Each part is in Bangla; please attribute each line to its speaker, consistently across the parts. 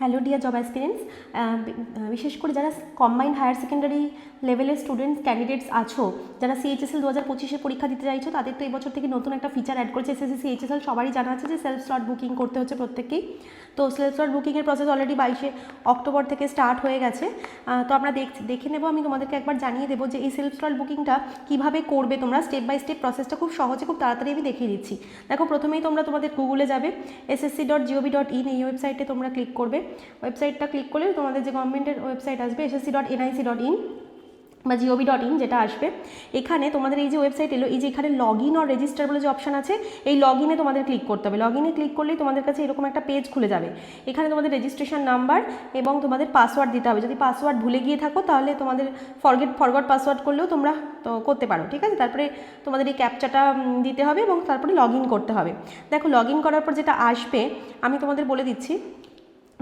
Speaker 1: হ্যালো ডিয়ার জব অ্যাসপিরেন্টস বিশেষ করে যারা কম্বাইন্ড হায়ার সেকেন্ডারি লেভেলের স্টুডেন্টস ক্যান্ডিডেটস আছো, যারা সিএইচএসএল দু হাজার পঁচিশে পরীক্ষা দিতে চাইছো, তাদের তো এই বছর থেকে নতুন একটা ফিচার অ্যাড করেছে এসএসসি সিএইচএসএল সবারই জানা আছে যে সেলফ স্লট বুকিং করতে হচ্ছে প্রত্যেককেই। তো সেলফ স্লট বুকিংয়ের প্রসেস অলরেডি বাইশে অক্টোবর থেকে স্টার্ট হয়ে গেছে। তো আমরা দেখ, দেখে নেব, আমি তোমাদেরকে একবার জানিয়ে দেবো যে এই সেলফ স্লট বুকিংটা কীভাবে করবে তোমরা। স্টেপ বাই স্টেপ প্রসেসটা খুব সহজে, খুব তাড়াতাড়ি আমি দেখিয়ে দিচ্ছি। দেখো, প্রথমেই তোমরা তোমাদের গুগলে যাবে SSC dot GOV dot in এই ওয়েবসাইটে তোমরা ক্লিক করবে। ওয়েবসাইটটা ক্লিক করলে তোমাদের যে গভর্নমেন্টের ওয়েবসাইট আসবে SSC dot NIC dot in বা জিওভি ডট ইন যেটা আসবে। এখানে তোমাদের এই যে ওয়েবসাইট এলো, এই যে এখানে লগ ইন আর রেজিস্টার বলে যে অপশান আছে, এই লগ ইনে তোমাদের ক্লিক করতে হবে। লগ ইনে ক্লিক করলেই তোমাদের কাছে এরকম একটা পেজ খুলে যাবে। এখানে তোমাদের রেজিস্ট্রেশন নাম্বার এবং তোমাদের পাসওয়ার্ড দিতে হবে। যদি পাসওয়ার্ড ভুলে গিয়ে থাকো, তাহলে তোমাদের ফরগেট ফরগট পাসওয়ার্ড করলেও তোমরা তো করতে পারো, ঠিক আছে? তারপরে তোমাদের এই ক্যাপচাটা দিতে হবে এবং তারপরে লগ করতে হবে। দেখো লগ করার পর যেটা আসবে, আমি তোমাদের বলে দিচ্ছি।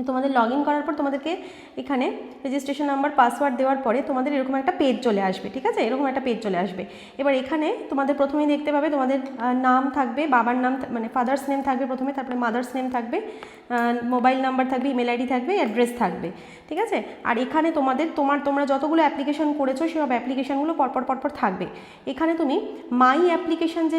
Speaker 1: তোমাদের লগ ইন করার পর তোমাদেরকে এখানে রেজিস্ট্রেশন নাম্বার পাসওয়ার্ড দেওয়ার পরে তোমাদের এরকম একটা পেজ চলে আসবে, ঠিক আছে? এরকম একটা পেজ চলে আসবে। এবার এখানে তোমাদের প্রথমেই দেখতে পাবে তোমাদের নাম থাকবে, বাবার নাম মানে ফাদার্স নেম থাকবে প্রথমে, তারপরে মাদার্স নেম থাকবে মোবাইল নাম্বার থাকবে ইমেল আইডি থাকবে অ্যাড্রেস থাকবে, ঠিক আছে? আর এখানে তোমাদের, তোমার, তোমরা যতগুলো অ্যাপ্লিকেশন করেছ, সব অ্যাপ্লিকেশনগুলো পরপর পরপর থাকবে। এখানে তুমি মাই অ্যাপ্লিকেশন যে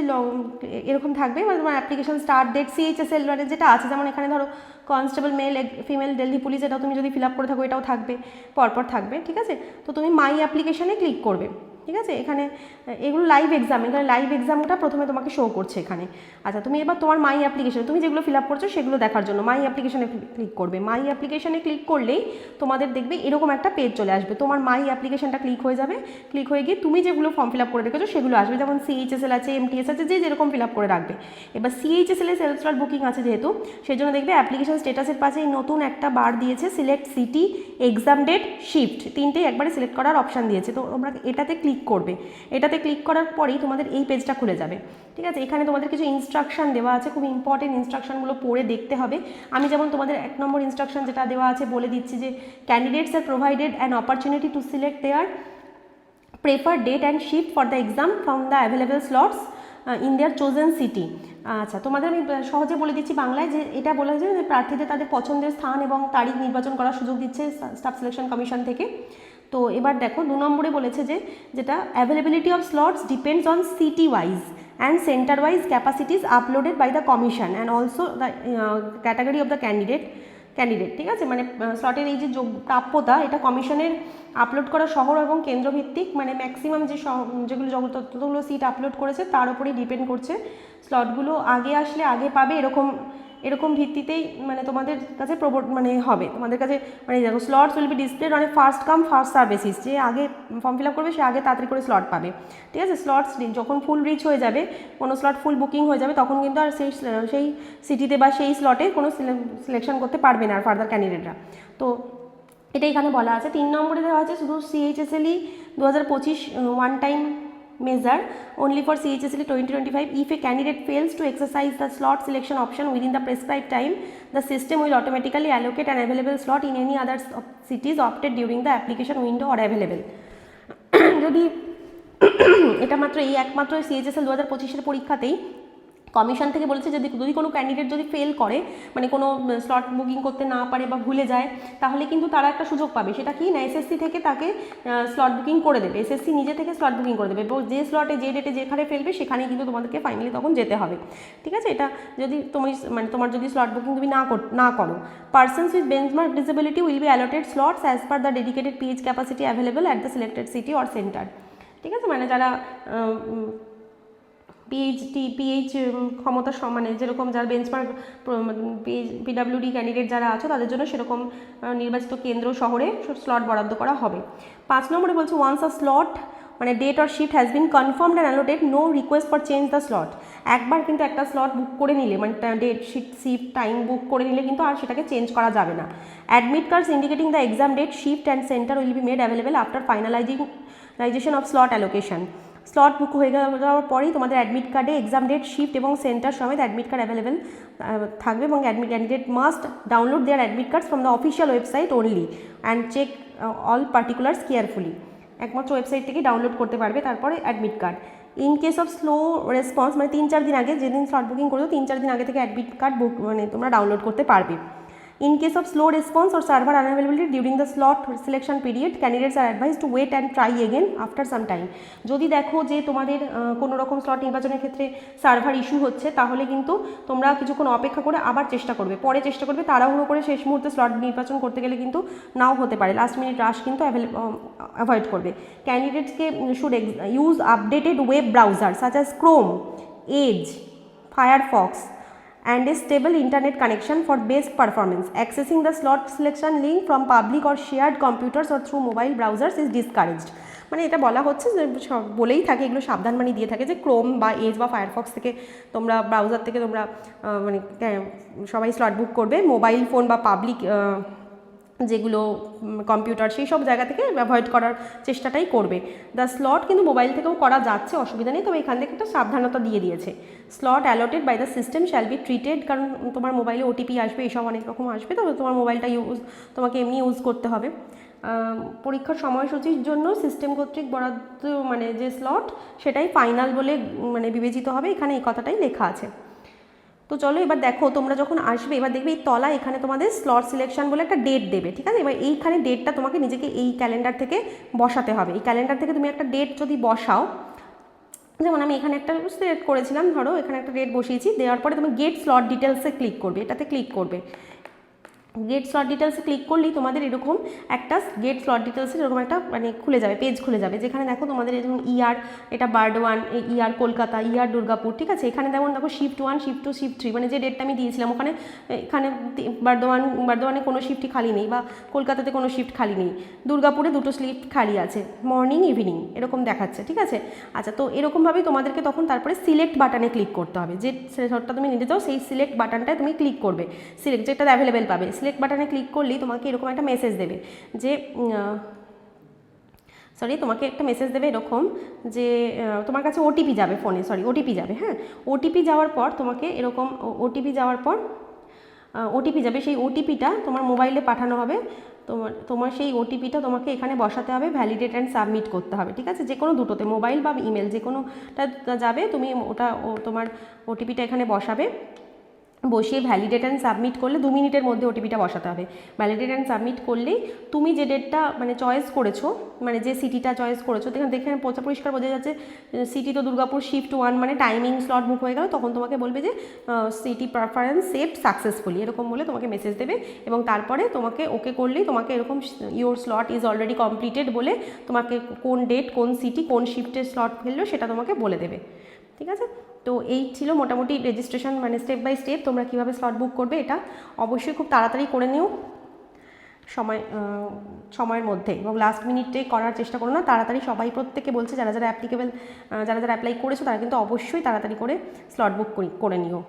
Speaker 1: এরকম থাকবে মানে তোমার অ্যাপ্লিকেশন স্টার্ট ডেট সিএইচএসএল মানে যেটা আছে, যেমন এখানে ধরো constable male female Delhi police এটাও তুমি যদি ফিল আপ করে থাকো, এটাও থাকবে, পরপর থাকবে, ঠিক আছে? তো তুমি মাই অ্যাপ্লিকেশানে ক্লিক করবে। ঠিক আছে? এখানে, এগুলো লাইভ এক্সাম এখানে লাইভ এক্সামটা প্রথমে তোমাকে শো করছে এখানে। আচ্ছা তুমি এবার তোমার মাই অ্যাপ্লিকেশন তুমি যেগুলো ফিল আপ করছ সেগুলো দেখার জন্য মাই অ্যাপ্লিকেশনে ক্লিক করবে। মাই অ্যাপ্লিকেশনে ক্লিক করলেই তোমাদের দেখবে এরকম একটা পেজ চলে আসবে। তোমার মাই অ্যাপ্লিকেশনটা ক্লিক হয়ে যাবে। ক্লিক হয়ে গিয়ে তুমি যেগুলো ফর্ম ফিল আপ করে রেখেছো সেগুলো আসবে। যেমন সিএইচএসএল আছে এমটিএস আছে, যে যেরকম ফিল আপ করে রাখবে। এবার সিএইচএসএল সেলফ স্টার্ট বুকিং আছে যেহেতু সেই জন্য দেখবে অ্যাপ্লিকেশন স্টেটাসের পাশে এই নতুন একটা বার দিয়েছে select city exam date shift তিনটেই একবারে সিলেক্ট করার অপশান দিয়েছে। তো তোমরা এটাতে ক্লিক করবে। এটাতে ক্লিক করার পরেই তোমাদের এই পেজটা খুলে যাবে। ঠিক আছে? এখানে তোমাদের কিছু ইনস্ট্রাকশন দেওয়া আছে। খুব ইম্পর্টেন্ট ইনস্ট্রাকশনগুলো পড়ে দেখতে হবে। আমি যেমন তোমাদের এক নম্বর ইনস্ট্রাকশন যেটা দেওয়া আছে, বলে দিচ্ছি যে candidates are provided an opportunity to select their prefer date and shift for the exam from the available slots in in their city আচ্ছা তোমাদের আমি সহজে বলে দিচ্ছি বাংলায় যে এটা বলা হয়েছে যে প্রার্থীদের তাদের পছন্দের স্থান এবং তারিখ নির্বাচন করার সুযোগ দিচ্ছে স্টাফ সিলেকশন কমিশন থেকে। তো এবার দেখো দু নম্বরে বলেছে যে যেটা availability of slots depends on city wise and centre wise capacities uploaded by the commission and also the category of the candidate candidate ঠিক আছে? মানে স্লটের এই যে যোগ, প্রাপ্যতা, এটা কমিশনের আপলোড করা শহর এবং কেন্দ্রভিত্তিক মানে ম্যাক্সিমাম যে যেগুলো যত- যতগুলো সিট আপলোড করেছে, তার উপরেই ডিপেন্ড করছে। স্লটগুলো আগে আসলে আগে পাবে, এরকম এরকম ভিত্তিতেই মানে তোমাদের কাছে প্রবট মানে হবে। তোমাদের কাছে মানে দেখো স্লটস উইল বি ডিসপ্লেড অনেক ফার্স্ট কাম ফার্স্ট সার্ভিসিস যে আগে ফর্ম ফিল আপ করবে, সে আগে তাড়াতাড়ি করে স্লট পাবে। ঠিক আছে? স্লটস যখন ফুল রিচ হয়ে যাবে, কোনো স্লট ফুল বুকিং হয়ে যাবে, তখন কিন্তু আর সেই সেই সিটিতে বা সেই স্লটে কোনো সিলেকশন করতে পারবে না আর ফার্দার ক্যান্ডিডেটরা তো এটা এখানে বলা আছে। তিন নম্বরে দেওয়া আছে শুধু সিএইচএসএলই দু হাজার পঁচিশ one time measure only for CHSL 2025 if a candidate fails to exercise the slot selection option within the prescribed time the system will automatically allocate an available slot in any other cities opted during the application window or available যদি এটা মাত্র এই একমাত্র সিএইচএসএল দু হাজার পঁচিশের পরীক্ষাতেই কমিশন থেকে বলেছে যদি যদি কোনো ক্যান্ডিডেট যদি ফেল করে মানে কোনো স্লট বুকিং করতে না পারে বা ভুলে যায়, তাহলে কিন্তু তারা একটা সুযোগ পাবে। সেটা কি? না এসএসসি থেকে তাকে স্লট বুকিং করে দেবে। এসএসসি নিজে থেকে স্লট বুকিং করে দেবে। এবং যে স্লটে যে ডেটে যেখানে ফেলবে, সেখানেই কিন্তু তোমাদেরকে ফাইনালি তখন যেতে হবে। ঠিক আছে? এটা যদি তুমি মানে তোমার যদি স্লট বুকিং তুমি না কর, না করো। Persons with benchmark disability will be allotted slots as per the dedicated PH capacity available at the selected city or centre ঠিক আছে? মানে যারা পিএইচডি পিএইচ ক্ষমতা সমানে যেরকম যারা বেঞ্চমার্ক পিডাব্লিউডি ক্যান্ডিডেট যারা আছো, তাদের জন্য সেরকম নির্বাচিত কেন্দ্র শহরে স্লট বরাদ্দ করা হবে। পাঁচ নম্বরে বলছে ওয়ান্স আ স্লট মানে date or shift has been confirmed and allotted no request for change the slot একবার কিন্তু একটা স্লট বুক করে নিলে মানে date shift shift time book করে নিলে কিন্তু আর সেটাকে চেঞ্জ করা যাবে না। Admit cards indicating the exam date shift and centre will be made available after finalizing লাইজেশন of slot allocation slot book হয়ে যাওয়ার পরেই তোমাদের অ্যাডমিট কার্ডে এক্সাম ডেট শিফট এবং সেন্টার সমেত অ্যাডমিট কার্ড অ্যাভেলেবেল থাকবে এবং admit candidate must download their admit cards from the official website only and check all particulars carefully একমাত্র ওয়েবসাইট থেকে ডাউনলোড করতে পারবে, তারপরে admit card in case of slow response মানে তিন চার দিন আগে, যেদিন স্লট বুকিং করছ, তিন চার দিন আগে থেকে অ্যাডমিট কার্ড বুক মানে তোমরা ডাউনলোড করতে পারবে। In case of slow response or server unavailability during the slot selection period, candidates are advised to wait and try again after some time. যদি দেখো যে তোমাদের কোনো রকম স্লট নির্বাচনের ক্ষেত্রে সার্ভার ইস্যু হচ্ছে তাহলে কিন্তু তোমরা কিছুক্ষণ অপেক্ষা করে আবার চেষ্টা করবে। পরে চেষ্টা করবে তাড়াহুড়ো করে শেষ মুহূর্তে স্লট নির্বাচন করতে গেলে কিন্তু নাও হতে পারে। লাস্ট মিনিট রাশ কিন্তু অ্যাভয়েড করবে। ক্যান্ডিডেটসকে should use updated web browser such as Chrome Edge Firefox and a stable internet connection for best performance. Accessing the slot selection link from public or shared computers or through mobile browsers is discouraged. মানে এটা বলা হচ্ছে যে বলেই থাকে এগুলো সাবধানবাণী দিয়ে থাকে যে ক্রোম বা এজ বা ফায়ারফক্স থেকে তোমরা ব্রাউজার থেকে তোমরা মানে সবাই স্লট বুক করবে মোবাইল ফোন বা পাবলিক যেগুলো কম্পিউটার সেই সব জায়গা থেকে অ্যাভয়েড করার চেষ্টাটাই করবে। দ্য স্লট কিন্তু মোবাইল থেকেও করা যাচ্ছে, অসুবিধা নেই, তবে এখান থেকে একটা সাবধানতা দিয়ে দিয়েছে। Slot allotted by the system shall be treated কারণ তোমার মোবাইলে ওটিপি আসবে এইসব অনেক রকম আসবে, তবে তোমার মোবাইলটা ইউজ তোমাকে এমনি ইউজ করতে হবে। পরীক্ষার সময়সূচির জন্য সিস্টেম কর্তৃক বরাদ্দ মানে যে স্লট সেটাই ফাইনাল বলে মানে বিবেচিত হবে, এখানে এই কথাটাই লেখা আছে। তো চলো এবার দেখো, তোমরা যখন আসবে, এবার দেখবে এই তলা এখানে তোমাদের স্লট সিলেকশন বলে একটা ডেট দেবে, ঠিক আছে? এবার এইখানে ডেটটা তোমাকে নিজেকে এই ক্যালেন্ডার থেকে বসাতে হবে। এই ক্যালেন্ডার থেকে তুমি একটা ডেট যদি বসাও, যেমন আমি এখানে একটা সিলেক্ট করেছিলাম, ধরো, এখানে একটা ডেট বসিয়েছি, দেওয়ার পরে তুমি গেট স্লট ডিটেলসে ক্লিক করবে, এটাতে ক্লিক করবে। গেট স্লট ডিটেলসে ক্লিক করলেই তোমাদের এরকম একটা গেট স্লট ডিটেলসের এরকম একটা মানে খুলে যাবে পেজ খুলে যাবে। যেখানে দেখো তোমাদের এরকম ইয়ার এটা বার্ড ওয়ান ইয়ার কলকাতা ইয়ার দুর্গাপুর ঠিক আছে? এখানে যেমন দেখো shift one shift two shift three মানে যে ডেটটা আমি দিয়েছিলাম, ওখানে, এখানে বর্ধমান বর্ধমানে কোনো শিফটই খালি নেই বা কলকাতাতে কোনো শিফট খালি নেই। দুর্গাপুরে দুটো শিফট খালি আছে মর্নিং ইভিনিং এরকম দেখাচ্ছে, ঠিক আছে? আচ্ছা তো এরকমভাবেই তোমাদেরকে তখন তারপরে সিলেক্ট বাটনে ক্লিক করতে হবে। যে স্লটটা তুমি নিতে চাও, সেই সিলেক্ট বাটনটায় তুমি ক্লিক করবে। সিলেক্ট যেটা অ্যাভেলেবেল পাবে সিলেক্ট বাটনে ক্লিক করলেই তোমাকে এরকম একটা মেসেজ দেবে যে সরি তোমাকে একটা মেসেজ দেবে এরকম যে তোমার কাছে ওটিপি যাবে ফোনে সরি ওটিপি যাবে হ্যাঁ? ওটিপি যাওয়ার পর তোমাকে এরকম ওটিপি যাওয়ার পর ওটিপি যাবে, সেই ওটিপিটা তোমার মোবাইলে পাঠানো হবে। তোমার তোমার সেই ওটিপিটা তোমাকে এখানে বসাতে হবে ভ্যালিডেট অ্যান্ড সাবমিট করতে হবে, ঠিক আছে? যে কোনো দুটোতে মোবাইল বা ইমেল যে কোনোটা যাবে, তুমি ওটা তোমার ওটিপিটা এখানে বসাবে। বসিয়ে ভ্যালিডেট অ্যান্ড সাবমিট করলে দু মিনিটের মধ্যে ওটিপিটা বসাতে হবে। ভ্যালিডেট অ্যান্ড সাবমিট করলেই তুমি যে ডেটটা মানে চয়েস করেছ মানে যে সিটিটা চয়েস করেছ দেখে পোচা পরিষ্কার বোঝা যাচ্ছে সিটি তো দুর্গাপুর শিফট ওয়ান মানে টাইমিং স্লট বুক হয়ে গেল, তখন তোমাকে বলবে যে সিটি প্রেফারেন্স সেভড সাকসেসফুলি এরকম বলে তোমাকে মেসেজ দেবে এবং তারপরে তোমাকে ওকে করলেই তোমাকে এরকম your slot is already completed বলে তোমাকে কোন ডেট কোন সিটি কোন শিফটের স্লট ফেলল সেটা তোমাকে বলে দেবে। ঠিক আছে? তো এই ছিল মোটামুটি রেজিস্ট্রেশন মানে স্টেপ বাই স্টেপ তোমরা কীভাবে স্লট বুক করবে এটা অবশ্যই খুব তাড়াতাড়ি করে নিও। সময় সময়ের মধ্যে এবং লাস্ট মিনিটে করার চেষ্টা করো না, তাড়াতাড়ি সবাই প্রত্যেকে বলছে যারা যারা অ্যাপ্লিকেবল যারা যারা অ্যাপ্লাই করেছ তারা কিন্তু অবশ্যই তাড়াতাড়ি করে স্লট বুক করে নিও।